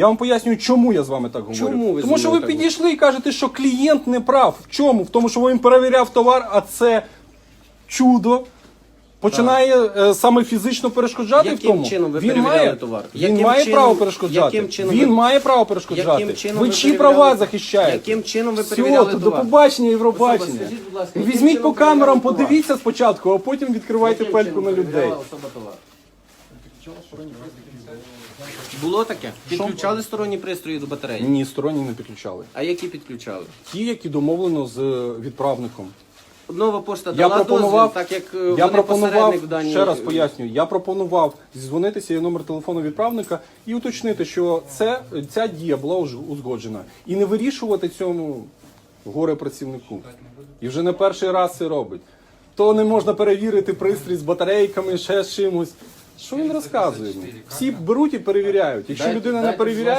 Я вам пояснюю, чому я з вами так говорю. Чому ви зі Тому що ви мною так підійшли і кажете, що клієнт не прав. В чому? В тому, що він перевіряв товар, а це чудо. Починає е, саме фізично перешкоджати в тому. чином ви він перевіряли має, товар? Він Яким має чином- право перешкоджати. яким чином він ви- має право перешкоджати. Яким чином ви ви чиї перевіряли- права захищаєте? Яким чином ви Все, перевіряли то до товар? побачення, Особа, Євробачення. скажіть, будь ласка, яким Візьміть чином по камерам, товар? подивіться спочатку, а потім відкривайте пельку на людей. товар? Було таке? Підключали сторонні пристрої до батареї? Ні, сторонні не підключали. А які підключали? Ті, які домовлено з відправником. Нова пошта Я дала пропонував, дозвіл, так як е, я вони пропонував посередник в даній... ще раз пояснюю. Я пропонував зізвонитися є номер телефону відправника і уточнити, що це ця дія була узгоджена, і не вирішувати цьому горе працівнику. І вже не перший раз це робить. То не можна перевірити пристрій з батарейками, ще з чимось. Що він розказує? Всі беруть і перевіряють. Якщо людина не перевіряє.